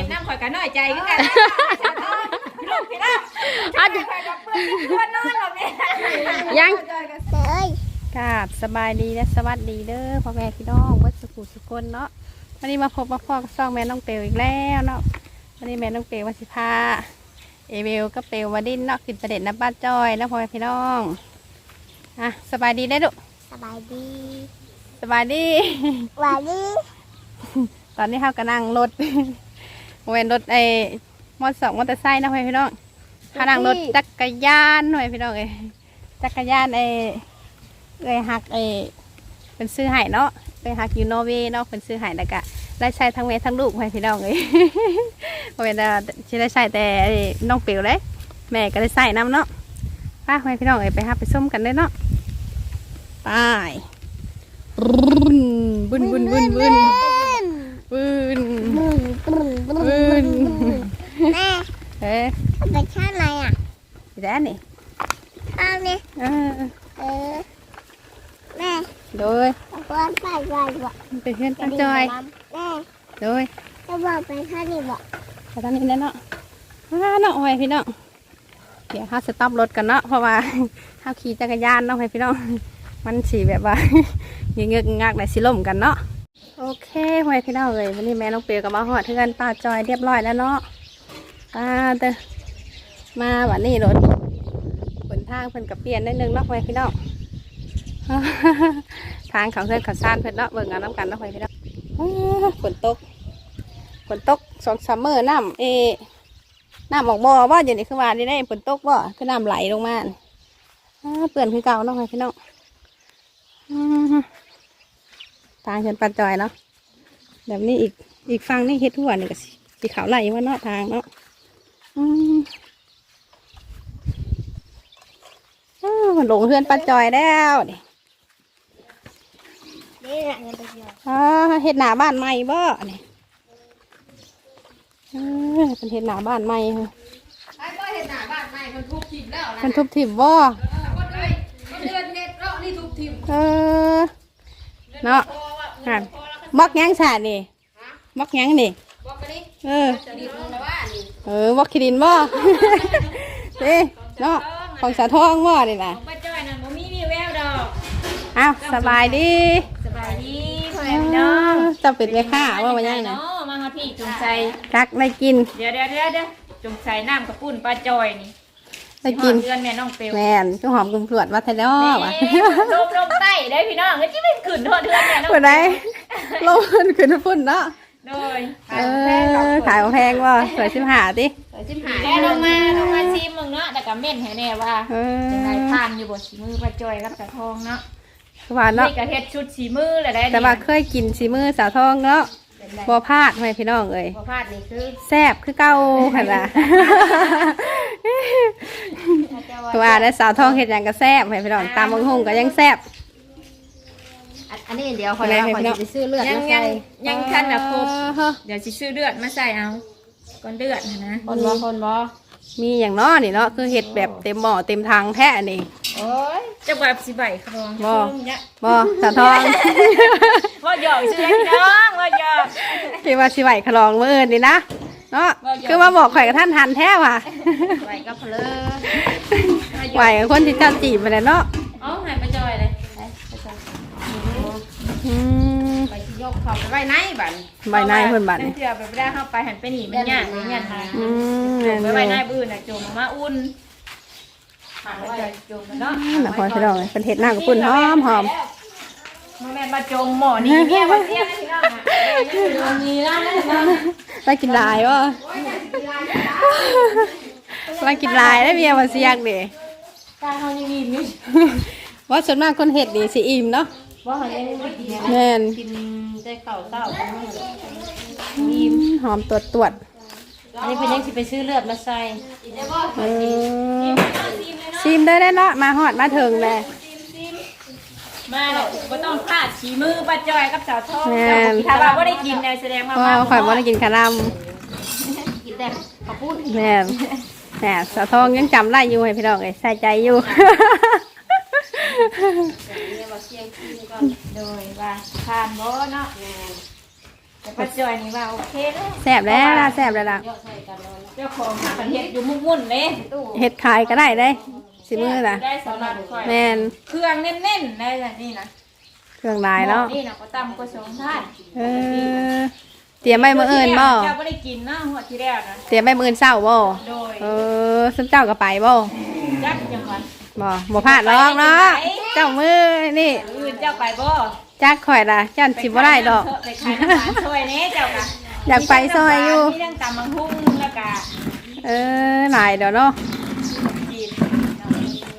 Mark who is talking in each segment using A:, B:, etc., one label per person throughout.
A: ห็นน้ำข่อยกันน้อยใจคือกันลูกพี่น้อง
B: อะ
A: ข่อยกับเพื่อนเพื่อนนอนหรอแม่
B: ยัง
C: เอ้ย
B: กราบสบายดีและสวัสดีเด้อพ่อแม่พี่น้องวัดสุขุสุคนเนาะวันนี้มาพบมาพ่อกับซ่องแม่น้องเปลวอีกแล้วเนาะวันนี้แม่น้องเปลววัสิพาเอเวลก็เปลววาดินเนาะขึ้นประเด็นน้ำบ้านจอยแล้วพ่อแม่พี่น้องอะสบายดีได้อลูก
C: สบายดี
B: สบายดี
C: หวันดี
B: ตอนนี้เขากำลังรถ เวนรถไอ้มอเตอร์สองมอเตอร์ไซค์นะพ่อแม่พี่น้องเขานั่งรถจักรยานพ่อแม่พี่น้องเอ้ยจักรยานไอ้เอ้ยหักไอ้เป็นซื้อไห้เนาะเอ้ยหักอยู่นอร์เวย์เนาะเป็นซื้อไห้แล้วก็ได้ใช้ทั้งแม่ทั้งลูกพ่อแม่พี่น้องเอ้ยพ่อแม่จะได้ใช้แต่ไอ้น้องเปียวเลยแม่ก็ได้ใส่น้ำเนาะป้าพ่อแม่พี่น้องเอ้ยไปหาไปส้มกันเลยเนาะไปบุญบุญบุญบุญ บุญปืน
C: บึ้นบึ้นบึ้น
B: ปืน
C: แม่
B: เอ๊ะ
C: ไปข้างในอะ
B: แด้นี่
C: ข้างนี้
B: เออ
C: เออแม่
B: โดย
C: ตะวันไปไปบ่
B: มันเป็นเพื่อนป้าจอย
C: แม่
B: โดย
C: จะบอกไปข้างนี้บ่
B: ไปตอนนี้แน่เนาะอ่าเนาะโอ้ยพี่น้องเดี๋ยวเขาสต็อปรถกันเนาะเพราะว่าเขาขี่จักรยานเนาะให้พี่น้องมันสีแบบว่าเงือกๆงักๆแต่สิล่มกันเนาะ โอเคโอ้ยพี่น้องเลยวันนี้แม่น้องเปียกับมาหอดเทือนป้าจอยเรียบร้อยแล้วเนาะป้าเตมาวันนี้รถบนทางเพิ่นกับเปลี่ยนนิดนึงเนาะโอ้ยพี่น้องทางเขาเพื่อนเขาซ่านเพื่อนเนาะเบิ่งเอาน้ำกันเนาะโอ้ยพี่น้องฝนตกฝนตกสองซัมเมอร์น้ำเอน้ำออกบ่อว่าอยู่นี่คือว่าได้ได้ฝนตกบ่คือน้ำไหลลงมาเปื่อนคือเก่าเนาะพี่น้องอื ทางเชิญปัดจอยเนาะแบบนี้อีกอีกฝั่งนี่เฮ็ดทั่วนี่ก็สิสีขาวไหลว่าเนาะทางเนาะอืมอ้าวหลงเพื่อนปัดจอยแล้วนี่
C: นี่แหละเงินไปเดียว
B: อ่าเฮ็ดหน้าบ้านใหม่บ่นี่เออเป็นเฮ็ดหน้าบ้านใหม่เหรอ
A: ไอ้บ่เห็นหน้าบ้านใหม่มันทุบทิ่มแล้วนะ
B: มันทุบถิ่มบ่
A: คนเลยมันเดือนเน็ตแล้วนี่ทุบทิ่ม
B: เออเนาะ หันมักหยังสาดนี่มักหยังนี่
A: บอกไปนี่
B: เออ
A: จะดีมึงนะว่านี่
B: เออมักขี้ดินบ่ เด้เนาะของสาทองบ่นี่นะ
A: ของป้าจ้อยนั่นบ่มีมีแววดอก
B: อ้าวสบายดี
A: สบายดีพ่อแม่พี่น้อง
B: จะเป็นแม่ค้าว่ามันยังนะ
A: เนาะมาฮอดพี่จงใจ
B: รักได้กิน
A: เดี๋ยวเดี๋ยวเดี๋ยวเดี๋ยวจงใจน้ำกระปุ้นป้าจอยนี่
B: ได้กิน
A: เดือนแม่น้องเปลว
B: แม่นก็หอมกลุ่มตรวจว่าไทยดอ
A: แม่
B: วะ
A: ลมลมใต้ได้พี่น้องเฮ้ยที่เป็นขืนโทษเดือนแม่น้อง
B: เปิดได้ลงขึ้นขึ้นพุ่นเนาะ
A: โดย
B: เออขายบ่แพงบ่สวยชิมหาติ
A: จิ้มหายแล้วลงมาลงมาซีมึงเนาะแต่กับเม่นให้แน่ว่า
B: เออ
A: ยังไงผ่านอยู่บนสีมือป้าจอยกับตาทองเนาะ
B: คือว่าเนาะ
A: นี่กระเฮ็ดชุดสีมือเลยได้
B: แต่ว่าเคยกินสีมือสาวทองเนาะ
A: เป็นไร
B: บ่พลาดไหมพี่น้องเอ้ย
A: บ่พลาดนี่คือ
B: แซ่บคือเก่าหั่นล่ะคือว่าได้สาวทองเฮ็ดหยังก็แซ่บให้พี่น้องตามบางหงก็ยังแซ่บ
C: อันนี้เดี๋ยวคอยแล้วคอยจะซื้อเลือด
A: ยัง
C: มา
A: ยั
C: ใส่
A: งยังทันแบบครบ
B: เออ
A: เดี๋ยวสิซื้อเลือดมาใส่เอาก่อนเลือดนะนะ
C: คนบ่คนบ่
B: มีอย่างเนาะนี่เนาะคือเฮ็ดแบบเต็มหม้อเต็มถังแท้นี่
A: โอ้ยจะแบบสิใบครอง
B: บ่
A: เนี่ย
B: บ่สาวทอง
A: ว่าหยอกซื้อพี่น้องว่าหยอก
B: คิดว่าสิไหวขลองมื้ออื่นนี่นะเนาะคือมาบอกข่อยกับท่านทันแท้ว่ะ
A: ใบกับเพลอ
B: ไหวกับคนที่เจ้าจีบไปแหล้วเนาะ
A: เอ้าหายไปจอยเลย
B: อืม
A: ไปที่ยกเขาไปไว้ไหนบัด
B: ใบนายเพิ่นบัด
A: นี่
B: นี่
A: เถื่อไปไม่ได้เข้าไปหันไปหนีมันยากเลยเนี่ยนะ
B: อืม
A: จุ่
B: แม่
A: ม
B: น
A: ไป
B: ๆ
A: ไว้หน้าบื้อน่ะจุ่มมาอุ่น หันไว้จุ่มเนาะ
B: น่ะพอพี่น้องเป็นเฮ็ดหน้ากับปุ่นหอมหอม
A: มาแม่นมาจมหมอนี่เนี่ยมาเทียบพี่น้องอะมีแล้วนะ
B: ได้กินหลายวะมากินหลายได้เมียมาเสียกเด้
A: ตาเขายังอิ่มอยู่
B: ว่าส่วนมากคนเห็ดนี่สิอิ่มเนาะ
A: ว่าเขายังไม่กิน
B: แม่น
A: กินได้เก่าเก่า
B: อิ่มหอมตรวจตรวจ
A: อันนี้เพิ่นยังสิไปซื้อเลือดมาใส่
B: เออชิมได้ได้เนาะมาหอดมาถึงเลย
A: มาแล้วก็ต้องพลาดฉีมือป้าจอยกับสาวทองถ้าว่าบ่ได้กินเนี่ยแสดงว่า
B: เพราะว่าข่อยบ่ได้กินขนม
A: กินแต่ข้าวปุ้น
B: แม่นแหมสาวทองยังจำได้อยู่ให้พี่น้องเอ้ยใส่ใจอยู่
A: เนี่ยมาเสียงกินก่อนโดยว่าทานบ่เนาะ แต่แต่ป้าจอยนี่ว่าโอเคแล้ว
B: แซ่บแล้วล่ะแซ่บแล้วล่ะ
A: เจ้าของหาประเทศอยู่มุ่นๆเลย
B: เฮ็ดขายก็ได้เด้สิมือล่ะ
A: ได้สำหรับข่อย
B: แม่น
A: เครื่องแน่นๆได้เลยนี่นะ
B: เครื่องลายเนาะ
A: นี่นะก็ตำก็สองท่าน
B: เออเตรียมไว้มื้ออื่นบ่
A: เจ้าไม่ได้กินนะหัวที่แรกนะ
B: เตรียมไว้มื้ออื่นเช้าบ่
A: โดย
B: เออซึ่งเจ้าก็ไปบ่
A: จักจังหวัด
B: บ่บ่พลาดหรอกเนาะเจ้ามือนี่
A: อื่นเจ้าไปบ่
B: จักข่อยล่ะจันสิบ่ได้ดอก
A: ไปขายน้ำตาลซอยเนี้เจ้าค่ะ
B: อยากไปซอยอยู่
A: มีเรื่องตำมังหุ้งแล้วก็
B: เออหลายเดี๋ยวเนาะ
A: จีน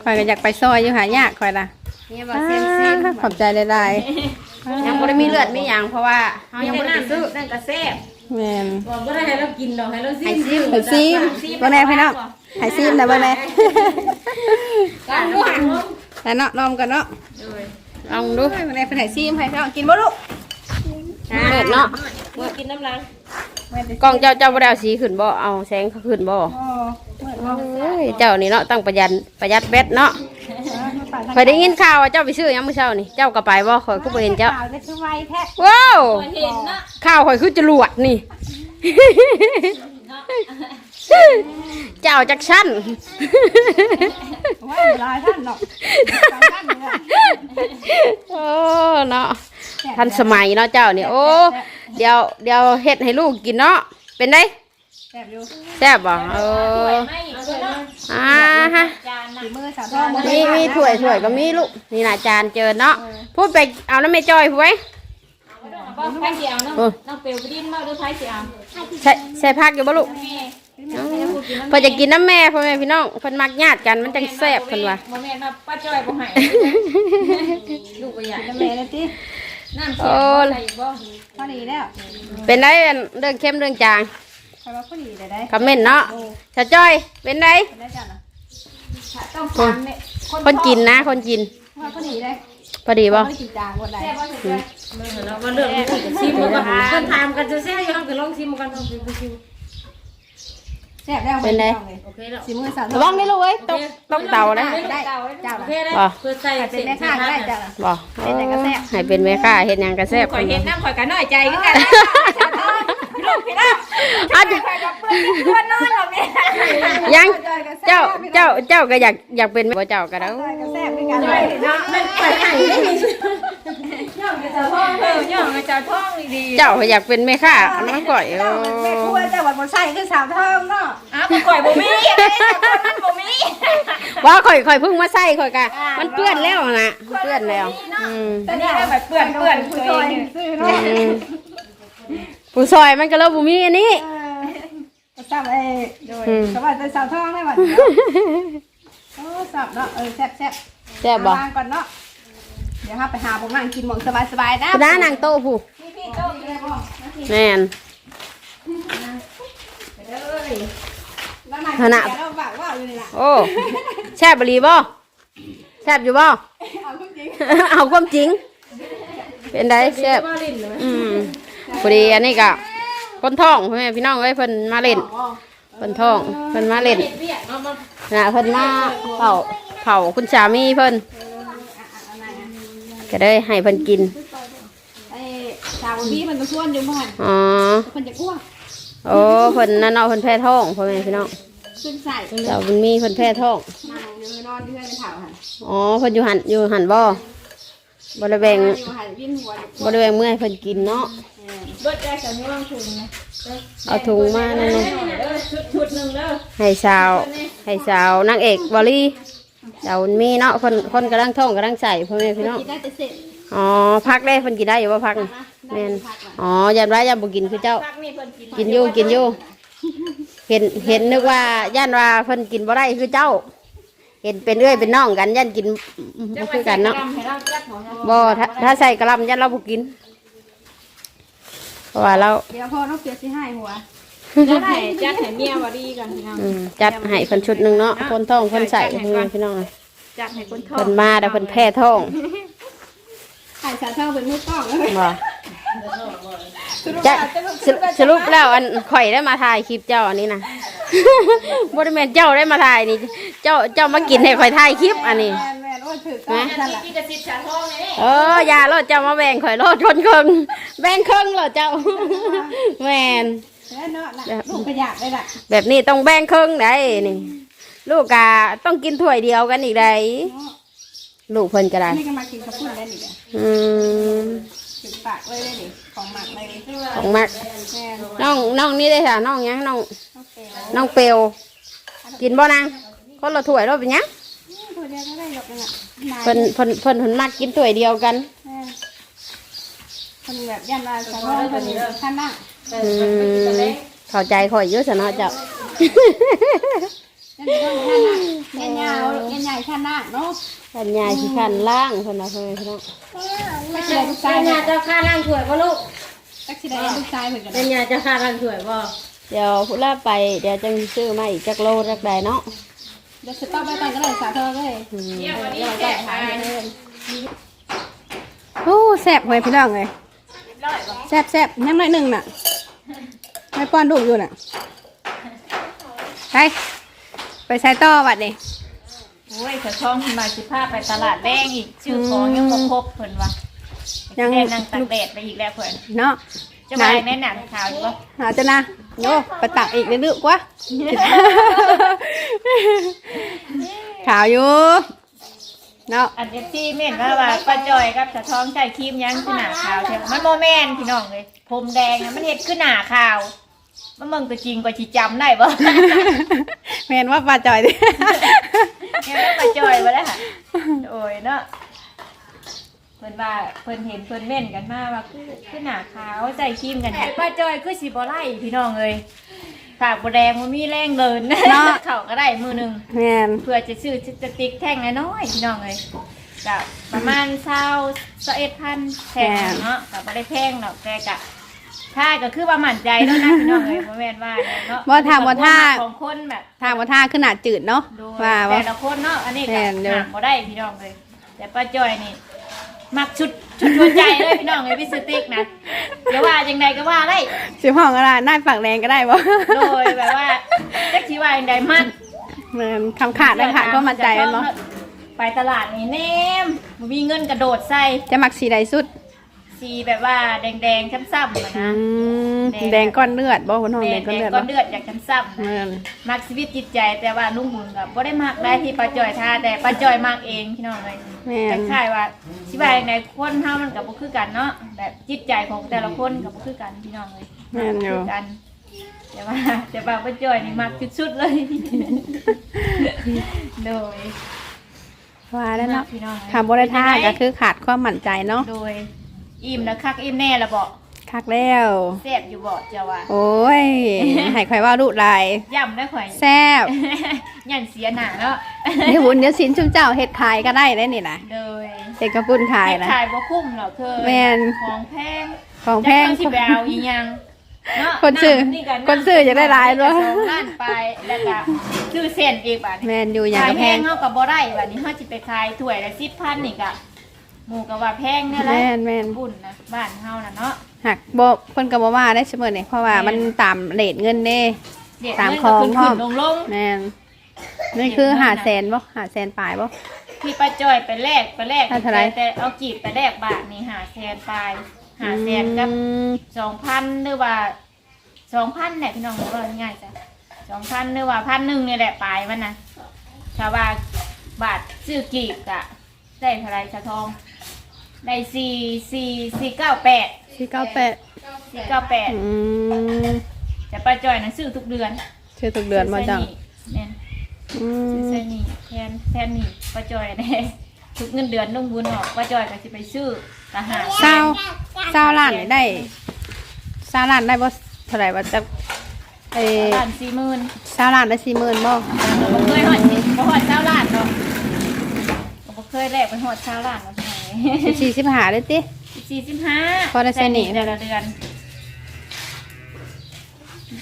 B: ข่อยก็อยากไปซอยอยู่หายากข่อยล่ะ
C: เนี่ยบอกเซมเซม
B: ขอบใจหลาย
C: ยังบ่ได้มีเลือดมีหยังเพราะว่าเฮา
A: มี
C: ยัง
A: แต่
C: บ่ได้ไป
A: น้ำ
C: ซื้อ
A: นั่นก็แซ่บ
B: ๆแม่น
A: บอกว่าได้ให้เรากินดอกให้เราซิ
C: ให้ซิม
B: ให้ซีมบ่แน่พี่น้อง ให้ซีมได้บ่แน่
A: กันลูกหัน
B: แล้วเนาะลองกันเนาะ
C: ลองดู
B: บ่แน่เพิ่นให้ซีมให้พี่น้องกินบ่ลูก
C: เลือดเนาะ
A: มือกินน้ำล้าง
C: กล้องเจ้าเจ้าบ่ได้เอาสีขึ้นบ่เอาแสงขึ้นบ่
B: อ๋อ
C: เอ้ยเจ้านี่เนาะต้องประหยัดประหยัดแบตเนาะเคยได้ยินข่าวว่าเจ้าไปซื้อหยังมื้อเช้านี่เจ้าก็ไปบ่ข่อยก็บ่เห็นเจ้า
B: ได้คือไวแท้
C: ว้าว
A: เห็นนะ
C: ข้าวข่อยคือจรวดนี่ เจ้าจักชั้น
B: ว่าหลายท่านเนาะท่านเนี่ย
C: โอ้เนาะทันสมัยเนาะเจ้านี่โอ้เดี๋ยวเดี๋ยวเฮ็ดให้ลูกกินเนาะเป็นได
B: แซ่บอยู่
C: แซ่บบ่เออ
A: ไม่เอาเนาะ
C: อ่าฮะ
A: จานนะ
B: ฝีมือสาวทองบ่
C: มีมีถ้วยถ้วยก็มีลูกนี่น่ะจานเจอเนาะพูดไปเอาน้ำแม่จ้อยพูดไว้
A: บ่ไผ่เสียวน้องน้องเปลวไปดิ้นมาด้วยไผ่เสียว
C: ใส่ใส่ผักอยู่บ่ลูก
A: แม่
C: อ๋อเพิ่นจะกินน้ำแม่พ่อแม่พี่น้องเพิ่นมักญาติกันมันจังแซ่บเพิ่นว่า
A: บ่แม่นมาป้าจ้อยบ่ให้ลูกก็อยาก
B: น้ำแม่เลยติ
A: น้ำเสียบ่ใส่บ่
B: พอดีแล้ว
C: เป็นได้เรื่องเข้มเรื่องจาง
B: ใครว่าพอดีได้ได้
C: คอมเมนต์เนาะชาจ้อยเป็นได
B: ได้จ้ะนะ
A: ต้องการเนี่ย
C: คนกินนะ คนกิน
B: ว่าพอดีได้
C: พอดีบ่
B: ไม่ได้กินจางหมดได้
A: แซ่บบ่ใส่จ้อย
D: แล้วก็เลือกลูกกับซิมมันก็เพิ่นถามกันจะเสียอยู่ห้องก็ลองซิมกันเอาไปซิม
B: แซ่บแล้ว
C: เป็นได
D: โอเคแล้ว
B: สีมือสาวท
C: ระวังได้ลูกเอ้ยตกตกเตานะ
B: ได้เจ้า
D: โอ
B: ละ
D: เคแล้วเพื่อใส่
B: เป็นแม่ค้าก็ได้เจ้าละ
C: บ่เออให้เป็นแม่ค้าเฮ็ดหยังก็แซ่บ
A: ข่อย
C: เพิ่น
A: เห็น
C: ว่า
A: น้ำข่อยก็น้อยใจคือกันนะลูกพี่น้อง
C: อาจจะ
A: ข่อยก็เปื้อนตัวนอนหรอกเนี่ย
C: ยังเจ้าเจ้าเจ้าก็อยากอยากเป็นบ่เจ้าก็ได้
B: ก็แซ่บด้วยกันเลย
A: เนาะมันไปไหน ย่องกระเจ้าท้องเออย่องกระเจ้าท้องดี
C: เจ้าก็อยากเป็นแม่ค้าอันนั้นก่อยเอ
B: เจ้า
C: อ
B: แม่ครัวเจ้าวันบนไส้คือสาวทองเนาะ
A: ๆอ้าวข่อยบ่มีเลยคนมันบ่มี
C: ว่าข่อยข่อยเพิ่งมาใส่ข่อยกะมันเปื้อนแล้วนะเปื้อนแล้วอืม
A: แต่นี่ก็แบบเปื้อนเปื้อน
B: ผู้
A: ตัว
B: ซอย
A: เอง
B: ซื้อ
C: อื
B: เนาะ
C: มผู้ซอยมันก็เริ่มบ่มีอันนี้
B: เออก็ทราบไอ้โดย
C: อืม
B: สวัสดีสาวทองได้บัดโอ้สับเนาะเออแซ่บแซ่บ
C: แซ่บบ่
B: วางก่อนเนาะเดี๋ยวครับไปหาผมนั่งกินหมองสบายๆนะ
C: พน้านางโตผู้
B: พี่พี่โต๊ะเลยบ่
C: แม่น
B: แล้วนั่ง
C: ขนาด
B: กินแล้วฝากว่าอยู่นี่ล่ะ
C: โอ้แซ่บบ่ลีบ่แซ่บอยู่บ่
B: เอาจริง
C: เอาความจริง เป็นไดแซ่บอืมพอดีอันนี้ก็คนท้องพ่อแม่พี่น้องเอ้ยเพิ่นมาเล่นเพิ่นท้องเพิ่นมาเล่นนะเพิ่นมาเผาเผาคุณสามีเพิ่น ก็ได้ให้เพิ่นกิน
B: ไอ้ชาวพี่มันก็ชวนอยู่บ่อน
C: อ๋อ
B: คนจะอ้วก
C: โอ้เพิ่นนั่นเนาะเพิ่นแพ้ท้องพ่อแม่พี่น้อง
B: ขึ้นใส่
C: เจ้ามันมีเพิ่นแพ้ท้อง
B: มาอยู่นอนที่เพื่อนเป็นเถาหัน
C: อ๋อเพิ่นอยู่หันอยู่หันบ่บ่ได้แบ่ง
B: อยู่หันวิ่นหัว
C: บ่ได้แบ่งมื้อให้เพิ่นกินเนาะ
A: เบิดได้สำรองถุงนะ
C: เอาถุงมานั่นน่ะ
A: เด้อชุดชุดหนึงเด้อ
C: ให้สาวให้สาวนางเอกบอลลี่ เจ้ามันมีเนาะคนคนกำลังท้องกำลังใส่พ่อแม่พี่น้อง
B: กินได้แต่เสร็จ
C: อ๋อพักได้เพิ่นกินได้อยู่บ่พักน่ะแม่นอ๋อยันว่ายันบ่กินคือเจ้า
A: พักนี่เพิ่นกิน
C: กินอยู่กินอยู่เห็นเห็นนึกว่าย่านว่าเพิ่นกินบ่ได้คือเจ้า เห็นเป็นเอ้อยเป็นน้องกันย่านกินบ่คือกันเนาะ
A: ให้เราจักหัวเรา
C: บ่ถ้าถ้าใส่กะหลำย่านเราบ่กินเพราะว่าเรา
B: เดี๋ยวพอน้องเปียกสิให้หัว
A: จักให้จักให้เมียบ่ดีกันพี่น้อง
C: อืมจัดให้เพิ่นชุดหนึงเนาะคนท้องคนใส่พ่อแม่พี่น้อง
A: จักให้คนท้อ
C: เพิ่
A: ง
C: นมาแต่เพิ่นแพ้ท้อง
B: ไข่สาวทองเป็นมือกล้องเลย
C: บ่จะสรุสรุปแล้วอันข่อยได้มาถ่ายคลิปเจ้าอันนี้นะบ่ได้แม่นเจ้าได้มาถ่ายนี่ เจ้าเจ้ามากินให้ข่อยถ่ายคลิปอันนี้
B: แม่นแม่นโอ้ก็ถือต้อง
A: อัน
B: นั่น
A: นี้
B: แหละ
A: ที่กระซิบชาทองนี่
C: เอออย่ารถเจ้ามาแบ่งข่อยรถคนครึ่งแบ่งครึ่งเหรอเจ้า แม่น
B: แล้วเนาะน่ะลูกก็อยากได้ล่ะ
C: แบบนี้ต้องแบ่งครึ่งได้นี่ ลูกกาต้องกินถ้วยเดียวกันอีกได้ลูกเพิ่นก็ได้
B: นี่ก็มากินข้าวปุ้นได้นี่แหละ
C: อืม
B: ถึงปากเลยได้ดิของหมักเลย
C: ของมัก
B: แม่
C: น้องน้องนี่ได้ค่ะน้องหยังน้อง
B: ต้องเปรี้ยว
C: น้องเปลวกินบ่นางคนละถ้วยรถเป็นหยัง
B: ตัวเดียวก็ได้หรอกนั่นน่ะนาย
C: เพิ่นเพิ่นเพิ่นเพิ่นมักกินถ้วยเดียวกัน
B: แม่คนแบบยันมาสาวคนนี้ท่านนั่ง
C: อืม เข้าใจข่อยอยู่ซะเนาะเจ้า
B: ยันก็ท่านนั่งยันยาวยันใหญ่ท่านนั่งเนาะ
C: ขันยายสิขันล่างเพิ่นน่ะเพิ่นพี่น้อง
B: ตักสิได้ลูกชาย
D: เป็นยาเจ้าค่าร่างถวยบ่ลูก
B: ตักสิได้ลูกชายเหมือนกัน
D: เป็นยาเจ้าค่าร่างถวยบ่
C: เดี๋ยวพุ่นลาไปเดี๋ยวจังซื้อมาอีกจักโลจักใดเนาะ
B: เดี๋ยวสต๊อปไปก่อนก็ได้สาเธอเลย
C: อืม
A: เดี๋ยววันนี้แซ่บหาย
B: โอ้แซ่บเลยพี่น้องเลย
A: ร้อยบ่
B: แซ่บแซ่บยังน้อยหนึ่งน่ะ ไม่ป้อนลูกอยู่น่ะไปไปใช้ต่อบัดนี่
A: โอ้ยชาทองขึ้นมาสิพาไปตลาดแดงอีกชื่อของยังบ่ครบเพิ่นว่ายังนั่งตากแดดไปอีกแล้วเพิ่น
B: เนาะ
A: จะมาแน่หนังข่าวอยู่บ่
B: หาจะนะโยไปตักอีกเรื่อยๆกว่าขาวอยู่เนาะ
A: อันเอฟซีเม่นว่าว่าป้าจอยกับชาทองใช้ครีมยังคือหน้าขาวแท้มันโมแมนพี่น้องเลยผมแดงอะมันเฮ็ดคือหน้าขาว มันเมืองตัวจริงกว่าสิจำได้บ่
B: แมนว่าปลาจอยดิ
A: เห็นว่าป้าจอยบ่ได้ค่ะ โอ้ยเนาะเพิ่นว่าเพิ่นเห็นเพิ่นเม่นกันมาว่าคือคือหน้าขาวใส่ครีมกันแท้ป้าจอยคือสิบ่ไล่พี่น้องเอ้ยฝากบ่แดงบ่มีแรงเดินเข้าก็ได้มือหนึง
B: แมน
A: เพื่อจะซื้อสติ๊กแท่งน้อยๆพี่น้องเลยกับประมาณเศร้าเศร้าเอ็ดพันแท่งเนาะกับไม่ได้แท่งหรอกแต่กะ ถ้าก็คือว่ามั่นใจแล้วนะพี่น้องเลยเพราะแม่นว่าเนี่ยเนาะ
B: ว่าทางว่าท่า
A: ของคนแบบ
B: ทางว่าท่าขึ้นหนาจืดเนาะ
A: ดู
B: ว่า
A: แต่
B: ว่า
A: ละคนเนาะอันนี้
B: แม่
A: ก็
B: นเด้อ
A: หามบ่ได้พี่น้องเลยแต่ป้าจอยนี่มักชุดชุดหัวใจเลยพี่น้องเลยพี่สติ๊กนะเดี๋ยวว่าจังใดก็ว่าได้
B: สิบห้องอะไรน่าปากแรงก็ได้บ่
A: โดยแบบว่าจักชีว่าจังใดมัน
B: เหมือนคำขาดเลยค่ะก็มั่นใจกันเนาะ
A: ไปตลาดนี่แนมบ่มีเงินกระโดดใส่
B: จะมักสีใดสุด
A: สีแบบว่าแดงๆช้ำๆอะ
B: อื
A: นะ
B: ม
A: แดง
B: แดงก้อนเลือดบ่คนห้อง
A: แด
B: แด
A: ง
B: งก้อนเลือด
A: ๆก้
B: บ่
A: อนเลือดอยากช้ำๆ
B: แม่
A: นะ
B: น
A: มักชีวิตจิตใจแต่ว่าลุงบุญกับบ่ได้มักได้ที่ป้าจอยท่าแต่ป้าจอยมักเองพี่น้องเลย
B: แม่
A: แต่
B: น
A: ค่ายว่าสิว่าจังไดคนเฮามันก็บ่คือกันเนาะแบบจิตใจของแต่ละคนก็บ่คือกันพี่น้องเลย
B: แม่นอยู่
A: คือกันแต่ว่า แต่ว่าป้าจอยนี่มักสุดๆเลยโดย
B: ว่าแล้วเนาะ
A: พี่น้องเอ้ย
B: คำบริท่าก็คือขาดความมั่นใจเนาะ
A: โดย อิ่มแล้วคักอิ่มแน่ละบอก
B: คักแล้ว
A: แซ่บอยู่บอกเจ้าว่า
B: โอ้ยให้ใครว่าลูกลาย
A: ย่ำได้ข่อย
B: แซ่บ
A: ยันเสียหนาเนาะ
B: เดี๋ยวบุญเดี๋ยวสินชุมเจ้าเฮ็ดขายก็ได้ได้นี่นะ
A: โดย
B: เฮ็ดกระปุ้นขาย
A: เฮ็ด
B: นะ
A: ขายบ่คุ้มหรอกเธอ
B: แม่น
A: ของแพง
B: ของแพง
A: จักสิไปเอาอีหยังเนาะ
B: คนซื้อำ
A: ก็ำ
B: คนซื้อจะได้หลายด้วย
A: สองล้านไปแล้วก็ซื้อเส้นอีกบาดนี้
B: แมนอยู่อย่าง
A: ขาย
B: กระ
A: แพ
B: แพ
A: ง
B: ง
A: เฮาก็บ่ได้บัดนี้เฮาสิไปขายถ้วยละ10,000นี่ก็ หมู่ก็ว่าแพงเนี่ยแห
B: แม
A: ละ
B: นแมน
A: บุญนะบ้านเฮาน่ะเนาะ
B: หักบ่เพิ่นก็บ่ว่าได้เสมอนี่เพราะว่ามันตามเรทเงินเด้
A: เด็ก
B: ตาม
A: เงิน
B: คลอง
A: ก็ขึ้น
B: พร้อ
A: ขึ้
B: ม
A: นลงลง
B: แมนนี่คือหาแสนบ่หาแสนปลายบ่
A: ที่ป้าจอยไปแลกไปแลก
B: ได้เท่าไหร่
A: แต่เอากีบไปแลกบาทนี่หาแสนปลายหาแสนกับ
B: อืม
A: สองพันหรือว่าสองพันเนี่ยพี่น้องว่าง่ายจ้ะสองพันหรือว่าพันหนึ่งนี่แหละปลายมันนะถ้าว่าบาทซื้อกีบกะได้เท่าไหรชาทอง ได้สี่สี่สี่เก้าแปด
B: สี่เก้าแปด
A: สี่เก้าแปด
B: อืม
A: แต่ป้าจอยนะซื้อทุกเดือน
B: ชื่อทุกเดือนมาจัง
A: เนี่ย
B: อื
A: ซื้อ
B: ม
A: ใส่นี่แทนแทนนี่ป้าจอยแน่ทุกเงินเดือนต้องบุญออกป้าจอยก็จะไปซื้อทหาร
B: เศร้าเศร้าล้านนี่ได้เศร้าล้านได้บ่เท่าไหร่ว่าจะเอ
A: ล้านสี่หมื่น
B: เศร้าล้านได้สี่หมื่นบ่
A: บ่เคยหอดสิบ่หอดเช้าล้านเนาะก็บ่เคยแลกไปหอดเช้าล้านเนาะพี่น้อง เอ้ย
B: สี่สิบห้าได้ติ
A: สี่สิบห้า
B: พอได้ใช้หนี้
A: แต่ละเดือน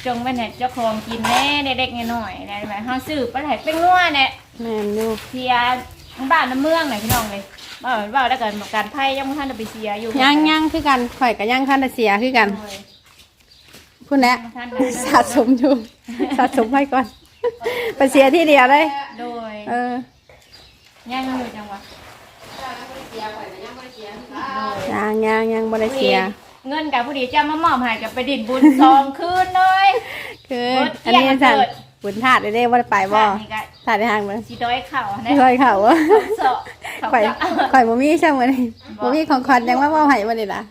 A: จงไปไหนเจ้าของกินแน่เด็กๆน้อยๆนะหมายห้าซื้อไปไหนเป็นงัวเนี่ย
B: แม่นอยู่
A: เสียทั้งบ้านน้ำเมืองไหนพี่น้องเลยบ่าวบ่าวแล้วกันการไพ่ยังไม่ทันได้ไปเสียอยู่
B: ย่างย่างคือกันข่อยกับย่างคันได้เสียคือกัน
A: โอ้ย
B: พูดแหละ
A: ยังบ่ทันได้
B: สะสมอยู่ สะสมไว้ก่อน ไปเสียที่เดียวเลย
A: โดย
B: เออ
A: ยังอยู่จังหวะ
B: ยังยังยังบ่ได้เสีย
A: เงินกับผู้ดีจะมามอบให้กับไปดินบุญซองคืนเลย
B: คือ
A: เบิด
B: อันนี้
A: เที่ยง
B: สั่น
A: เกิด
B: บุญธาตุได้ได้บ่ได้ไปบ่
A: นี่ก็
B: ธาตุได้ห่างบ่
A: สีด้อยเข่า
B: ไม่ค่อยเข้าบ่
A: เสาะเขา
B: ข่อย
A: ก็
B: ข่อยบ่มีใช่มื้อนี้บ่มีของขวัญยังว่าเว้าให้บ่นี่ล่ะ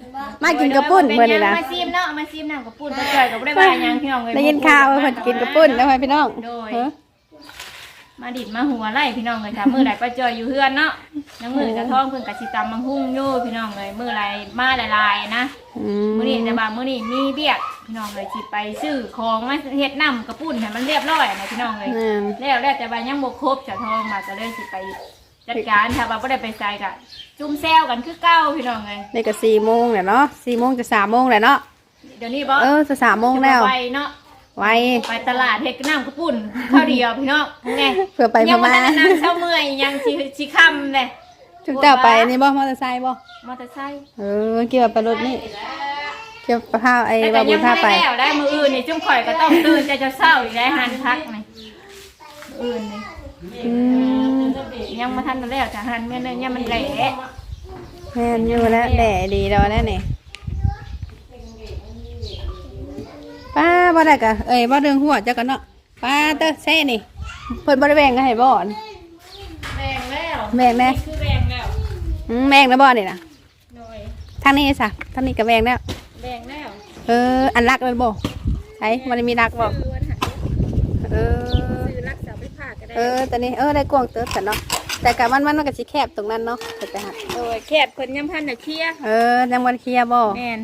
B: มากินกระปุ้นมื้อนี้ล่ะ
A: มาซีมเนาะมาซีมน้ำกระปุ้นมาจ่อยกับได้ว่าหยังพี่น้องเลย
B: ได้ยินข่าวว่าเพิ่นกินกระปุ้นแล้วพี่น้อง
A: โดย
B: เออ
A: มาดิดมาหัวไล่พี่น้องเลยค่ะมือไหลป้าจอยอยู่เฮือนเนาะนังมือกระท้องเพิ่นกะสิตำมังหุ่งอยู่พี่น้องเลยมือไหลมาหลายๆนะ
B: อื
A: มื้อนี้แต่บามื้อนี้มีเบียกพี่น้องเลยสิไปซื้อของมาเฮ็ดน้ำกระปุ้นให้มันเรียบร้อยนะพี่น้องเลย
B: นั่น
A: แล้วแล้วแต่ว่ายังบ่ครบจะทองมาก็เลยสิไปจัดการถ้าว่าบ่ได้ไปใส่ก็จุ่มแซวกันคือเก่าพี่น้องเลย
B: นี่ก็4โมงแล้วเนาะ4โมงจะ3โมงแล้วเนาะ
A: เดี๋ยวนี้บ่
B: เออจะ3โมงแล้ว
A: ไปเนาะ
B: ไว
A: ไปตลาดเฮ็ดน้ำกระปุ้นข้าวเดียวพี่น้องไง
B: เพื่อไป
A: ยั
B: พ
A: งบ่
B: ม่า
A: ทันได้นั่งเช้าเมื่อยยังสิสิค่ำเลย
B: ทุกเจ้าไปนี่บ่มอเตอร์ไซค์บ่
A: มอเตอร์ไซค์
B: เออเกี่ยวกับไปรถนี่เกี่ยวกับพาไอ้
A: แต่
B: บา
A: ก็
B: บุ
A: ยั
B: ญ
A: ง
B: พา
A: ไม่
B: ไป
A: แล้วได้มืออื่นนี่จุ่มข่อยก็ต้องตื่นใจจะเศร้าอีกได้หันพักนี่มื้ออื่นนี่
B: อืม
A: ยังมาทันแล้วจะหันเมื่อนึงยังมันแหละ
B: แม่นอยู่แล้วแดดดีดอแล้วนี่ป้า บ่ได้กะเอ้ยบ่เรื่องหัวเจ้ากันเนาะป้าเตอเซ่นี่เพิ่นบ่ได้แบ่งกันให้บ่อน
A: แบ่งแล้ว
B: แบ่งแน่
A: คือแบ่งแล้ว
B: อืมแบ่งแล้วบ่นี่น่ะ
A: หน่อย
B: ทางนี้ซะทางนี้ก็แบ่งแล้ว
A: แบ่งแล้ว
B: เอออันรักเลยบ่ไอ้มันมีรักบ่
A: คือวันหา
B: เออ
A: ซื้อรักษาไปผ่าก็ได้
B: เออตอนนี้เออได้กวางเติบสันเนาะแต่กะมันมันมันก็สิแคบตรงนั้นเนาะเดี๋ยวไปหัด
A: โดยแคบเพิ่นยังพันน่ะเคลียร์
B: เออยังวันเคลียร์บ่
A: แม่น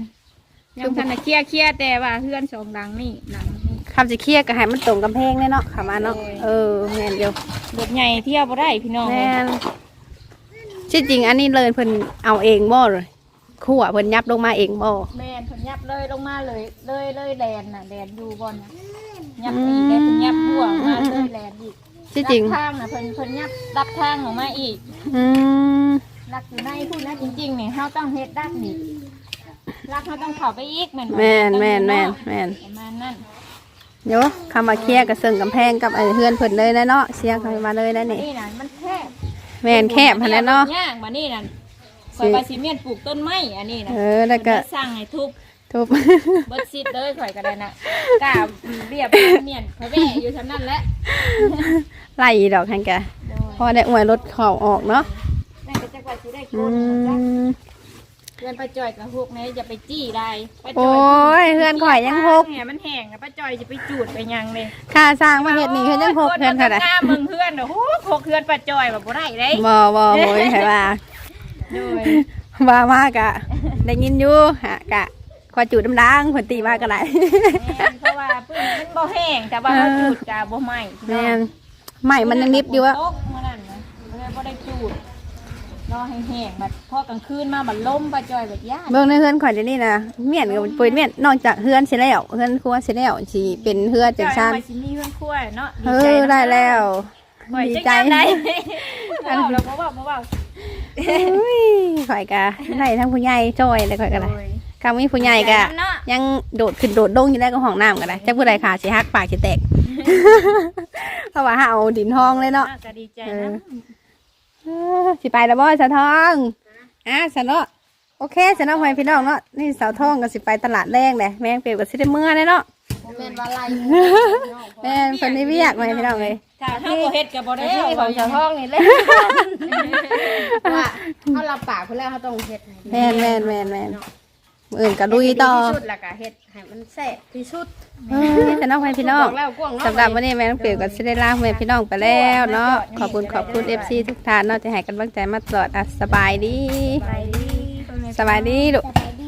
A: ยังพันน่ะเคลียร์เคลียร์แต่ว่าเพื่อนสองดังนี่หลังนี่
B: คำสิเคลียร์ก็ให้มันตรงกำแพงเลยเนาะขามาเนาะ
A: โอ้ย
B: เออแม่นอยู่
A: รถใหญ่เที่ยวบ่ได้พี่น้อง
B: แม่นที่จริงอันนี้เลยเพิ่นเอาเองบ่เลยขั่วเพิ่นยับลงมาเองบ่
A: แม่นเพิ่นยับเลยลงมาเลยเลยเลยแดนน่ะแดนอยู่บ่อนน่ะยับอีกได้เพิ่นยับหัวมาเลยแดนอีก
B: ที่จริง
A: ลักทางน่ะเพิ่นเพิ่นยับรับทางออกมาอีก
B: อืม
A: รักอยู่ในพูดนะจริงๆนี่เฮาต้องเฮ็ดรักนี่ รักเฮาต้องเข้าไปอีกแม่นบ่
B: แม่นแม่นแม่นแม่น
A: ประมาณนั้น
B: เดี๋ยวคำว่าเคลียร์ก็เซิงกำแพงกับไอ้เฮือนเพิ่นเลยนะเนาะเสียงเข้ามาเลยนะนี่
A: นี่น่ะมันแคบ
B: แม่นแคบหั่นแหละเนาะ
A: ยากมานี่น่ะข่อยว่าสิเมียนปลูกต้นไม้อันนี้น่ะ
B: เออแล้วก็
A: เพิ่นมาสั่งให้ทุบ
B: ทุบ
A: เบิดซิดเลยข่อยก็ได้น่ะกล้าเรียบเมียนข่อยแว่อยู่ทำนั้นแหละ
B: ไล่ดอกหั่นกะพอได้อวยรถเข้าออกเนาะ
A: นั่นก็จักว่าสิได้ค
B: อื
A: นจัก
B: ม
A: เพื่อนป้าจ่อยกับพวกนี้อย่าไปจี้ได้ป้าจ่
B: โอ้ยเฮือนข่อยยังพก
A: เนี่ยมันแห้งนะป้าจ่อยจะไปจูดไปยังเลย
B: ค่าสร้างมาเฮ็ดนี่เฮือนยังพกเฮือนเท่าใด
A: หน้ามึงเพื่อนโอ้โหพกเพื่อนป้าจ่อยแบบบ่ได้เลย
B: บ่บ่บ่มีใครว่า
A: โดย
B: ว่ามากะได้ยินอยู่ฮะกะขอจูดน้ำดังเพิ่นตีมากก็ได้
A: แม่นเพราะว่าปืนมันบ่แห้งแต่ว่าเขาจูดกะบ่ไหม้
B: แม่นใหม่มันยังนิบอยู่วะ
A: ตกมื้อนั้นนะเลยบ่ได้จูด รอให้แห้งแบบพอกลางคืนมาบัดลมป้าจ่อยแบบย่าน
B: เบิ่งในเฮือนข่อยเดี๋ยวนี้นะเมียนกับปุยเมียนนอกจากเฮือนสิแล้วเฮือนครัวสิแล้วสิเป็นเฮือนจังซั่น
A: จ่อยเอาไปสิมีเพื่อนคั่วเนาะ
B: เออได้แล้ว
A: ข่อย
B: ดี
A: จัง
B: ใจ
A: ได้บ่เว้าแล้วบ่เว้าบ่เว้า
B: อุ้ยข่อยกะได้ทั้งผู้ใหญ่จอยเลยข่อยก็ได้
A: โดย
B: คำมีผู้ใหญ่กะ
A: เนาะ
B: ยังโดดขึ้นโดดลงอยู่ได้ก็ห้องน้ำก็ได้จักผู้ใดขาสิฮักปากสิแตกเพราะว่าหาเอาดินห้องเลยเนาะ
A: ก็ดีใจ
B: เอ
A: นะ
B: อ เออสิไปแล้วบ่สาวทองอะสาวเนาะโอเคสาวเนาะพ่อแม่พี่น้องเนาะนี่สาวทองก็สิไปตลาดแรงเลยแม่งเปรียวกับสิได้เมื่อเลยเนาะ
D: แม่นว่าไร
B: แม่งคนนี้เวียกพ่อแม่พี่น้องเลย
A: ถ้าเฮาบ่เฮ็ดก็บ่ได้
B: นี่ของสาวทองนี่เลย
D: ว่าเขารับปากเพิ่นแล้วเขาต้องเฮ็ดให้ดี
B: แม่นแม่นแม่นแม่น มื้ออื่นก็ลุยต่อ
D: ที่สุดแล้วก็เฮ็ดให้มันแซ่บที่สุด
B: เออสาวน้องพ่อแม่พี่น้อง
D: บอกแล้วกว้างเนาะ
B: สำหรับวันนี้แม่น้องเปรียวกับสิได้ลาพ่อแม่พี่น้องไปแล้วเนาะขอบคุณขอบคุณ FC ทุกท่านเนาะที่ให้กำลังใจมาตลอดอะสบายดี
A: ไปดี
B: สบายดีลูก
A: ส